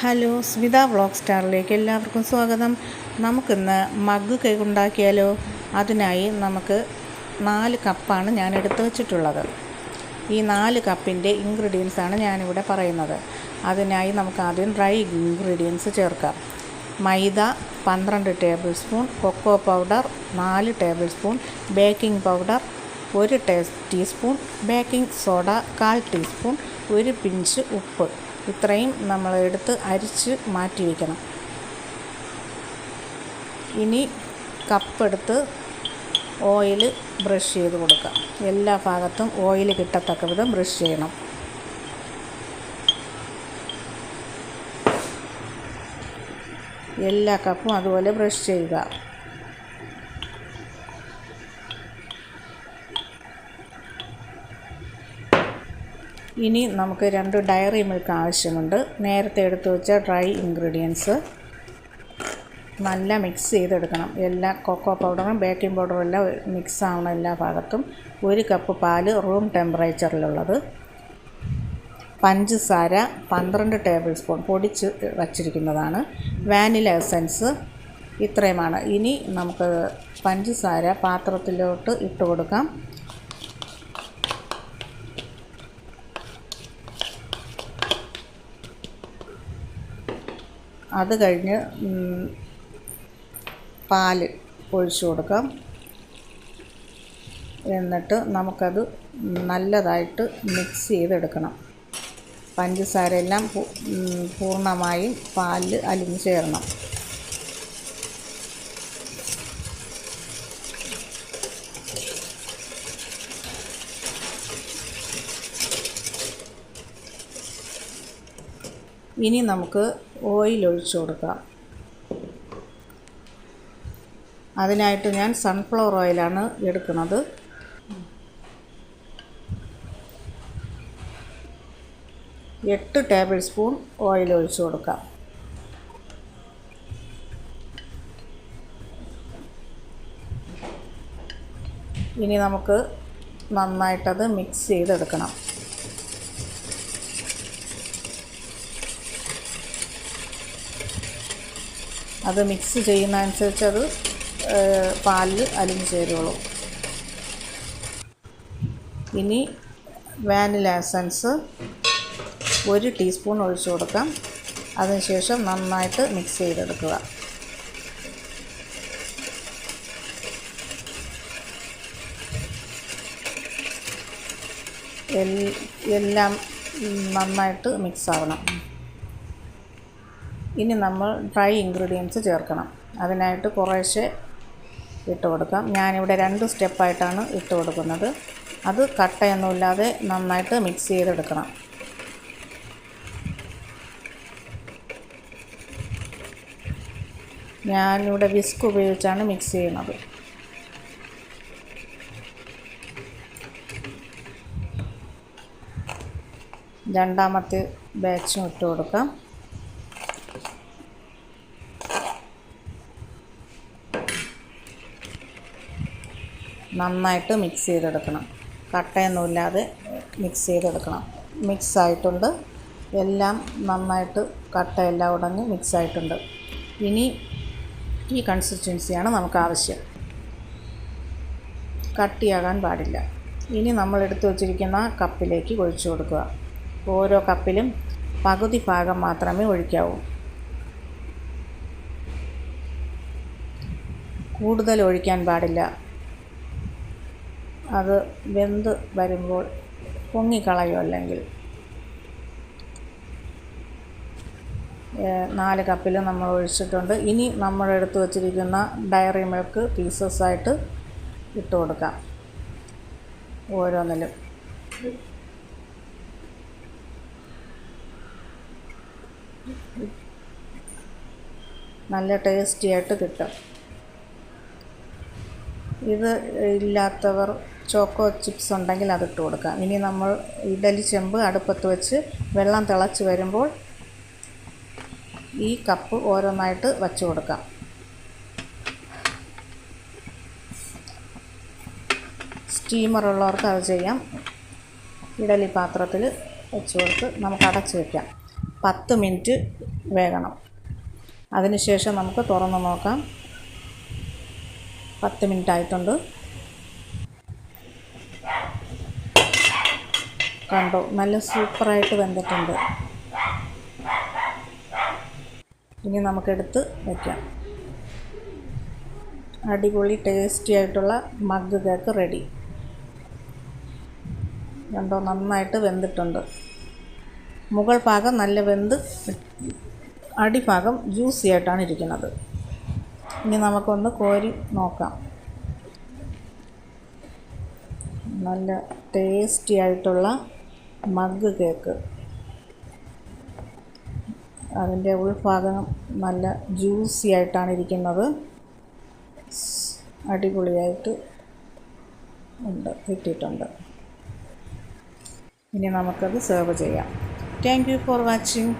Hello Smitha vlog സ്റ്റാറിലേക്ക് എല്ലാവർക്കും സ്വാഗതം. നമുക്കിന്ന് മഗ് ഉണ്ടാക്കിയാലോ അതിനായി നമുക്ക് നാല് കപ്പാണ് ഞാൻ എടുത്തു വച്ചിട്ടുള്ളത്. ഈ നാല് കപ്പിന്റെ ഇൻഗ്രീഡിയൻസ് ആണ് ഞാനിവിടെ പറയുന്നത്. അതിനായി നമുക്ക് ആദ്യം ഡ്രൈ ഇൻഗ്രീഡിയൻസ് ചേർക്കാം. മൈദ പന്ത്രണ്ട് ടേബിൾ സ്പൂൺ കൊക്കോ പൗഡർ നാല് ടേബിൾ സ്പൂൺ ബേക്കിംഗ് പൗഡർ ഒരു ടേ ടീസ്പൂൺ ബേക്കിംഗ് സോഡ കാൽ ടീസ്പൂൺ ഒരു പിഞ്ച് ഉപ്പ്. ഇത്രയും നമ്മൾ എടുത്ത് അരിച്ച് മാറ്റി വയ്ക്കണം. ഇനി കപ്പെടുത്ത് ഓയിൽ ബ്രഷ് ചെയ്ത് കൊടുക്കാം. എല്ലാ ഭാഗത്തും ഓയിൽ കിട്ടത്തക്ക വിധം ബ്രഷ് ചെയ്യണം. എല്ലാ കപ്പും അതുപോലെ ബ്രഷ് ചെയ്യുക. ഇനി നമുക്ക് രണ്ട് ഡയറി മിൽക്ക് ആവശ്യമുണ്ട്. നേരത്തെ എടുത്തു വെച്ച ഡ്രൈ ഇൻഗ്രീഡിയൻസ്. നല്ല മിക്സ് ചെയ്തെടുക്കണം. എല്ലാ കൊക്കോ പൗഡറും ബേക്കിംഗ് പൗഡറും എല്ലാം മിക്സ് ആവണം എല്ലാ ഭാഗത്തും. ഒരു കപ്പ് പാൽ റൂം ടെമ്പറേച്ചറിലുള്ളത്. പഞ്ചസാര പന്ത്രണ്ട് ടേബിൾ സ്പൂൺ പൊടിച്ച് വച്ചിരിക്കുന്നതാണ്. വാനില എസൻസ് ഇത്രയുമാണ്. ഇനി നമുക്ക് പഞ്ചസാര പാത്രത്തിലോട്ട് ഇട്ട് കൊടുക്കാം. അത് കഴിഞ്ഞ് പാൽ ഒഴിച്ചു കൊടുക്കാം. എന്നിട്ട് നമുക്കത് നല്ലതായിട്ട് മിക്സ് ചെയ്തെടുക്കണം. പഞ്ചസാര എല്ലാം പൂർണമായും പാലിൽ അലിഞ്ഞ് ചേരണം. ഇനി നമുക്ക് ഓയിൽ ഒഴിച്ചു കൊടുക്കാം അതിനായിട്ട് ഞാൻ സൺഫ്ലവർ ഓയിലാണ് എടുക്കുന്നത്. എട്ട് ടേബിൾ സ്പൂൺ ഓയിൽ ഒഴിച്ചു കൊടുക്കാം ഇനി നമുക്ക് നന്നായിട്ടത് മിക്സ് ചെയ്തെടുക്കണം. അത് മിക്സ് ചെയ്യുന്ന അനുസരിച്ച് അത് പാലിൽ അലിഞ്ഞ് ചേരുള്ളൂ ഇനി വാനില എസൻസ് ഒരു ടീസ്പൂൺ ഒഴിച്ചു കൊടുക്കാം. അതിനുശേഷം നന്നായിട്ട് മിക്സ് ചെയ്തെടുക്കുക. എല്ലാം നന്നായിട്ട് മിക്സ് ആവണം. ഇനി നമ്മൾ ഡ്രൈ ഇൻഗ്രീഡിയൻസ് ചേർക്കണം. അതിനായിട്ട് കുറേശ്ശെ ഇട്ട് കൊടുക്കാം. ഞാനിവിടെ രണ്ട് സ്റ്റെപ്പായിട്ടാണ് ഇട്ട് കൊടുക്കുന്നത്. അത് കട്ടയൊന്നുമില്ലാതെ നന്നായിട്ട് മിക്സ് ചെയ്തെടുക്കണം. ഞാനിവിടെ വിസ്ക് ഉപയോഗിച്ചാണ് മിക്സ് ചെയ്യുന്നത്. രണ്ടാമത്തെ ബാച്ചും ഇട്ട് കൊടുക്കാം. നന്നായിട്ട് മിക്സ് ചെയ്തെടുക്കണം. കട്ടയൊന്നുമില്ലാതെ മിക്സ് ചെയ്തെടുക്കണം. മിക്സ് ആയിട്ടുണ്ട്. എല്ലാം നന്നായിട്ട് കട്ടയെല്ലാം ഉടഞ്ഞ് മിക്സ് ആയിട്ടുണ്ട്. ഇനി ഈ കൺസിസ്റ്റൻസിയാണ് നമുക്ക് ആവശ്യം. കട്ടിയാകാൻ പാടില്ല. ഇനി നമ്മൾ എടുത്തു വച്ചിരിക്കുന്ന കപ്പിലേക്ക് ഒഴിച്ചു കൊടുക്കുക. ഓരോ കപ്പിലും പകുതി ഭാഗം മാത്രമേ ഒഴിക്കാവൂ. കൂടുതൽ ഒഴിക്കാൻ പാടില്ല. അത് വെന്ത് വരുമ്പോൾ പൊങ്ങിക്കളയും അല്ലെങ്കിൽ. നാല് കപ്പിൽ നമ്മൾ ഒഴിച്ചിട്ടുണ്ട്. ഇനി നമ്മൾ എടുത്തു വച്ചിരിക്കുന്ന ഡയറി മിൽക്ക് പീസസ് ആയിട്ട് ഇട്ട് കൊടുക്കാം. ഓരോന്നിലും. നല്ല ടേസ്റ്റി ആയിട്ട് കിട്ടും. ഇത് ഇല്ലാത്തവർ ചോക്കോ ചിപ്സ് ഉണ്ടെങ്കിൽ അതിട്ട് കൊടുക്കാം. ഇനി നമ്മൾ ഇഡലി ചെമ്പ് അടുപ്പത്ത് വെച്ച് വെള്ളം തിളച്ച് വരുമ്പോൾ ഈ കപ്പ് ഓരോന്നായിട്ട് വച്ച് കൊടുക്കാം. സ്റ്റീമറുള്ളവർക്ക് അത് ചെയ്യാം. ഇഡലി പാത്രത്തിൽ വെച്ച് കൊടുത്ത് നമുക്ക് അടച്ച് വയ്ക്കാം പത്ത് മിനിറ്റ് വേകണം. അതിനുശേഷം നമുക്ക് തുറന്ന് നോക്കാം. പത്ത് മിനിറ്റ് ആയിട്ടുണ്ട്. കണ്ടോ. നല്ല സൂപ്പറായിട്ട് വെന്തിട്ടുണ്ട്. ഇനി നമുക്കെടുത്ത് വയ്ക്കാം അടിപൊളി ടേസ്റ്റി ആയിട്ടുള്ള മഗ് കേക്ക് റെഡി കണ്ടോ നന്നായിട്ട് വെന്തിട്ടുണ്ട്. മുകൾ ഭാഗം നല്ല വെന്ത് അടിഭാഗം ജ്യൂസി ആയിട്ടാണ് ഇരിക്കുന്നത്. ഇനി നമുക്കൊന്ന് കോരി നോക്കാം. നല്ല ടേസ്റ്റി ആയിട്ടുള്ള മഗ് കേക്ക്. അതിന്റെ ഉൾഭാഗം നല്ല ജ്യൂസി ആയിട്ടാണ് ഇരിക്കുന്നത്. അടിപൊളിയായിട്ട് ഉണ്ട് കിട്ടിയിട്ടുണ്ട്. ഇനി നമുക്കത് സെർവ് ചെയ്യാം. Thank you for watching